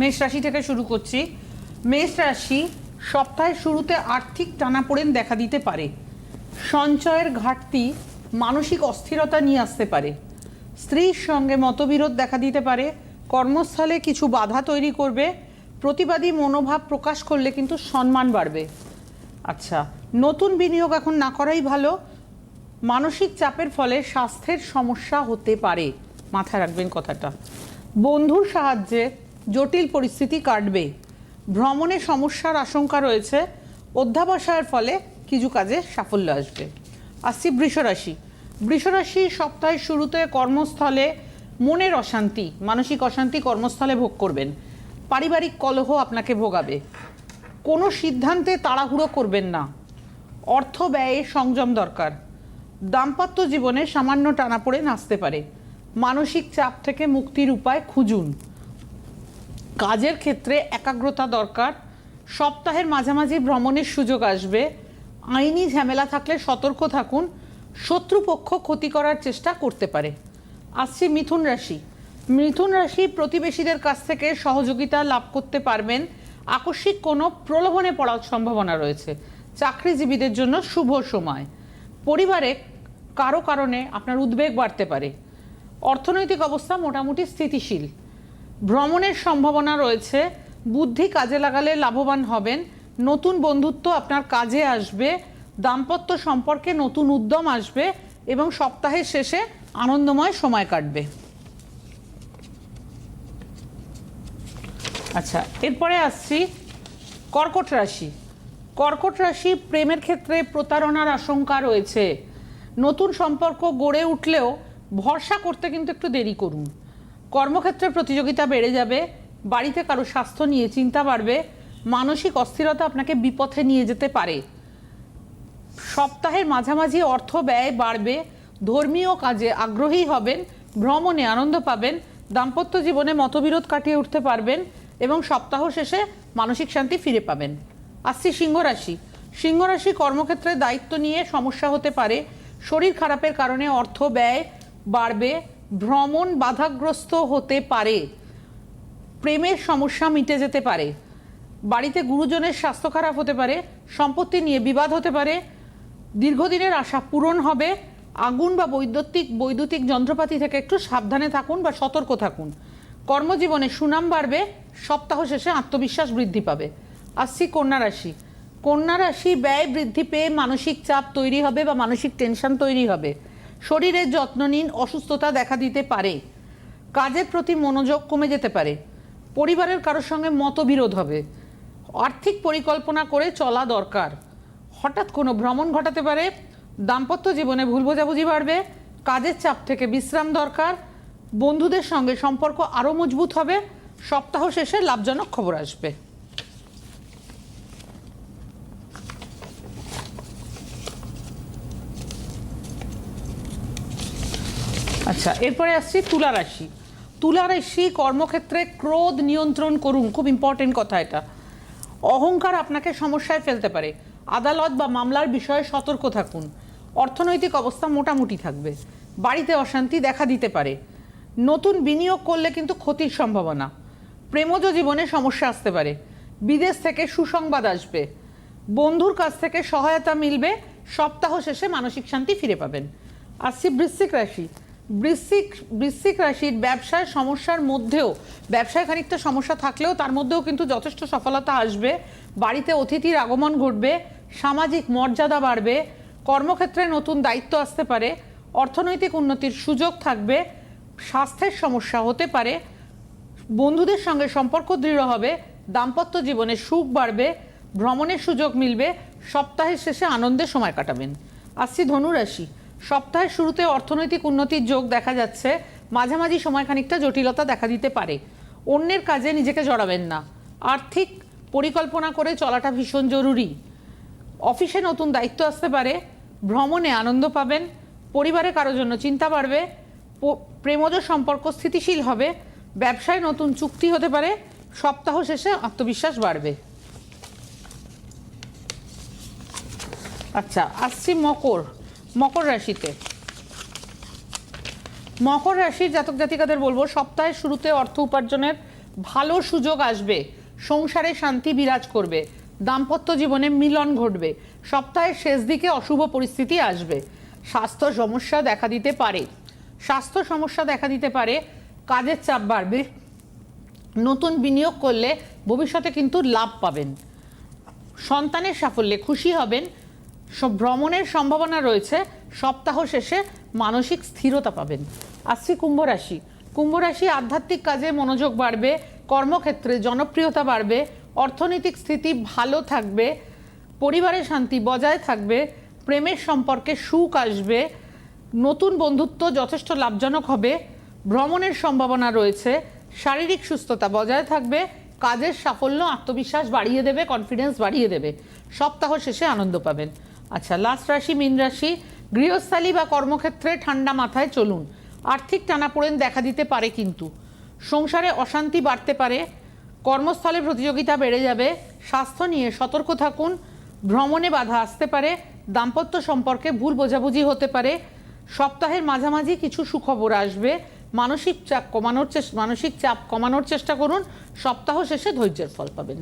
মেষ রাশি থেকে শুরু করছি। মেষ রাশি সপ্তাহের শুরুতে আর্থিক টানাপোড়েন দেখা দিতে পারে। সঞ্চয়ের ঘাটতি মানসিক অস্থিরতা নিয়ে আসতে পারে। স্ত্রীর সঙ্গে মতবিরোধ দেখা দিতে পারে। কর্মস্থলে কিছু বাধা তৈরি করবে। প্রতিবাদী মনোভাব প্রকাশ করলে কিন্তু সম্মান বাড়বে। আচ্ছা নতুন বিনিয়োগ এখন না করাই ভালো। মানসিক চাপের ফলে স্বাস্থ্যের সমস্যা হতে পারে। মাথায় রাখবেন কথাটা। বন্ধুর সাহায্যে জটিল পরিস্থিতি কাটবে। ভ্রমণে সমস্যার আশঙ্কা রয়েছে। অধ্যাবসায়ের ফলে কিছু কাজে সাফল্য আসবে। আসছি বৃষরাশি। বৃষরাশি সপ্তাহের শুরুতে কর্মস্থলে মনের অশান্তি, মানসিক অশান্তি কর্মস্থলে ভোগ করবেন। পারিবারিক কলহ আপনাকে ভোগাবে। কোনো সিদ্ধান্তে তাড়াহুড়ো করবেন না। অর্থ ব্যয়ে সংযম দরকার। দাম্পত্য জীবনে সামান্য টানাপোড়েন নাচতে পারে। মানসিক চাপ থেকে মুক্তির উপায় খুঁজুন। কাজের ক্ষেত্রে একাগ্রতা দরকার। সপ্তাহের মাঝামাঝি ভ্রমণের সুযোগ আসবে। আইনি ঝামেলা থাকলে সতর্ক থাকুন। শত্রুপক্ষ ক্ষতি করার চেষ্টা করতে পারে। আসছি মিথুন রাশি। মিথুন রাশি প্রতিবেশীদের কাছ থেকে সহযোগিতা লাভ করতে পারবেন। আকস্মিক কোনো প্রলোভনে পড়ার সম্ভাবনা রয়েছে। চাকরিজীবীদের জন্য শুভ সময়। পরিবারে কারও কারণে আপনার উদ্বেগ বাড়তে পারে। অর্থনৈতিক অবস্থা মোটামুটি স্থিতিশীল। ভ্রমণের সম্ভাবনা রয়েছে। বুদ্ধি কাজে লাগালে লাভবান হবেন। নতুন বন্ধুত্ব আপনার কাজে আসবে। দাম্পত্য সম্পর্কে নতুন উদ্যম আসবে এবং সপ্তাহের শেষে আনন্দময় সময় কাটবে। আচ্ছা এরপরে আসছি কর্কট রাশি। কর্কট রাশি প্রেমের ক্ষেত্রে প্রতারণার আশঙ্কা রয়েছে। নতুন সম্পর্ক গড়ে উঠলেও ভরসা করতে কিন্তু একটু দেরি করুন। কর্মক্ষেত্রে প্রতিযোগিতা বেড়ে যাবে, বাড়িতে কারও স্বাস্থ্য নিয়ে চিন্তা বাড়বে, মানসিক অস্থিরতা আপনাকে বিপথে নিয়ে যেতে পারে। সপ্তাহের মাঝামাঝি অর্থ ব্যয় বাড়বে, ধর্মীয় কাজে আগ্রহী হবেন, ভ্রমণে আনন্দ পাবেন, দাম্পত্য জীবনে মতবিরোধ কাটিয়ে উঠতে পারবেন এবং সপ্তাহ শেষে মানসিক শান্তি ফিরে পাবেন। আসছি সিংহ রাশি সিংহ রাশি কর্মক্ষেত্রে দায়িত্ব নিয়ে সমস্যা হতে পারে, শরীর খারাপের কারণে অর্থ ব্যয় বাড়বে ভ্রমণ বাধাগ্রস্ত হতে পারে। প্রেমের সমস্যা মিটে যেতে পারে। বাড়িতে গুরুজনের স্বাস্থ্য খারাপ হতে পারে, সম্পত্তি নিয়ে বিবাদ হতে পারে, দীর্ঘদিনের আশা পূরণ হবে, আগুন বা বৈদ্যুতিক বৈদ্যুতিক যন্ত্রপাতি থেকে একটু সাবধানে থাকুন বা সতর্ক থাকুন। কর্মজীবনে সুনাম বাড়বে, সপ্তাহ শেষে আত্মবিশ্বাস বৃদ্ধি পাবে। আসছি কন্যা রাশি। কন্যা রাশি ব্যয় বৃদ্ধি পেয়ে মানসিক চাপ তৈরি হবে বা মানসিক টেনশন তৈরি হবে। শরীরের যত্ন নিন, অসুস্থতা দেখা দিতে পারে। কাজের প্রতি মনোযোগ কমে যেতে পারে। পরিবারের কারোর সঙ্গে মতবিরোধ হবে। আর্থিক পরিকল্পনা করে চলা দরকার। হঠাৎ কোনো ভ্রমণ ঘটাতে পারে। দাম্পত্য জীবনে ভুল বোঝাবুঝি বাড়বে। কাজের চাপ থেকে বিশ্রাম দরকার। বন্ধুদের সঙ্গে সম্পর্ক আরও মজবুত হবে। সপ্তাহ শেষে লাভজনক খবর আসবে। আচ্ছা এরপরে আসছি তুলা রাশি। তুলা রাশি কর্মক্ষেত্রে ক্রোধ নিয়ন্ত্রণ করুন, খুব ইম্পর্টেন্ট কথা এটা। অহংকার আপনাকে সমস্যায় ফেলতে পারে। আদালত বা মামলার বিষয়ে সতর্ক থাকুন। অর্থনৈতিক অবস্থা মোটামুটি থাকবে। বাড়িতে অশান্তি দেখা দিতে পারে। নতুন বিনিয়োগ করলে কিন্তু ক্ষতির সম্ভাবনা। প্রেমজ জীবনে সমস্যা আসতে পারে। বিদেশ থেকে সুসংবাদ আসবে। বন্ধুর কাছ থেকে সহায়তা মিলবে। সপ্তাহ শেষে মানসিক শান্তি ফিরে পাবেন। আসছি বৃশ্চিক রাশি। বৃশ্চিক বৃশ্চিক রাশির ব্যবসায় সমস্যার মধ্যেও, ব্যবসায় খানিকটা সমস্যা থাকলেও তার মধ্যেও কিন্তু যথেষ্ট সফলতা আসবে। বাড়িতে অতিথির আগমন ঘটবে, সামাজিক মর্যাদা বাড়বে, কর্মক্ষেত্রে নতুন দায়িত্ব আসতে পারে, অর্থনৈতিক উন্নতির সুযোগ থাকবে, স্বাস্থ্যের সমস্যা হতে পারে, বন্ধুদের সঙ্গে সম্পর্ক দৃঢ় হবে, দাম্পত্য জীবনে সুখ বাড়বে, ভ্রমণের সুযোগ মিলবে, সপ্তাহের শেষে আনন্দে সময় কাটাবেন। আসছি ধনুরাশি। সপ্তাহের শুরুতে অর্থনৈতিক উন্নতির যোগ দেখা যাচ্ছে। মাঝামাঝি সময় খানিকটা জটিলতা দেখা দিতে পারে। অন্যের কাজে নিজেকে জড়াবেন না। আর্থিক পরিকল্পনা করে চলাটা ভীষণ জরুরি। অফিসে নতুন দায়িত্ব আসতে পারে। ভ্রমণে আনন্দ পাবেন। পরিবারে কারোর জন্য চিন্তা বাড়বে। প্রেমজ সম্পর্ক স্থিতিশীল হবে। ব্যবসায় নতুন চুক্তি হতে পারে। সপ্তাহ শেষে আত্মবিশ্বাস বাড়বে। আচ্ছা আসছি মকর। মকর রাশিতে। মকর রাশির জাতক জাতিকাদের বলব, সপ্তাহের শুরুতে অর্থ উপার্জনের ভালো সুযোগ আসবে। সংসারে শান্তি বিরাজ করবে। দাম্পত্য জীবনে মিলন ঘটবে। সপ্তাহের শেষ দিকে অশুভ পরিস্থিতি আসবে। স্বাস্থ্য সমস্যা দেখা দিতে পারে। স্বাস্থ্য সমস্যা দেখা দিতে পারে। কাজের চাপ বাড়বে। নতুন বিনিয়োগ করলে ভবিষ্যতে কিন্তু লাভ পাবেন। সন্তানের সাফল্যে খুশি হবেন। সব ভ্রমণের সম্ভাবনা রয়েছে। সপ্তাহ শেষে মানসিক স্থিরতা পাবেন। আসছি কুম্ভ রাশি। কুম্ভ রাশি আধ্যাত্মিক কাজে মনোযোগ বাড়বে, কর্মক্ষেত্রে জনপ্রিয়তা বাড়বে, অর্থনৈতিক স্থিতি ভালো থাকবে পরিবারের শান্তি বজায় থাকবে, প্রেমের সম্পর্কে সুখ আসবে, নতুন বন্ধুত্ব যথেষ্ট লাভজনক হবে, ভ্রমণের সম্ভাবনা রয়েছে, শারীরিক সুস্থতা বজায় থাকবে, কাজের সাফল্য, আত্মবিশ্বাস বাড়িয়ে দেবে কনফিডেন্স বাড়িয়ে দেবে। সপ্তাহ শেষে আনন্দ পাবেন। আচ্ছা লাস্ট রাশি, মীন রাশি, গৃহস্থালী বা কর্মক্ষেত্রে ঠান্ডা মাথায় চলুন। আর্থিক টানাপোড়েন দেখা দিতে পারে কিন্তু। সংসারে অশান্তি বাড়তে পারে, কর্মস্থলে প্রতিযোগিতা বেড়ে যাবে, স্বাস্থ্য নিয়ে সতর্ক থাকুন, ভ্রমণে বাধা আসতে পারে, দাম্পত্য সম্পর্কে ভুল বোঝাবুঝি হতে পারে, সপ্তাহের মাঝামাঝি কিছু সুখবর আসবে, মানসিক চাপ কমানোর চেষ্টা মানসিক চাপ কমানোর চেষ্টা করুন, সপ্তাহ শেষে ধৈর্যের ফল পাবেন।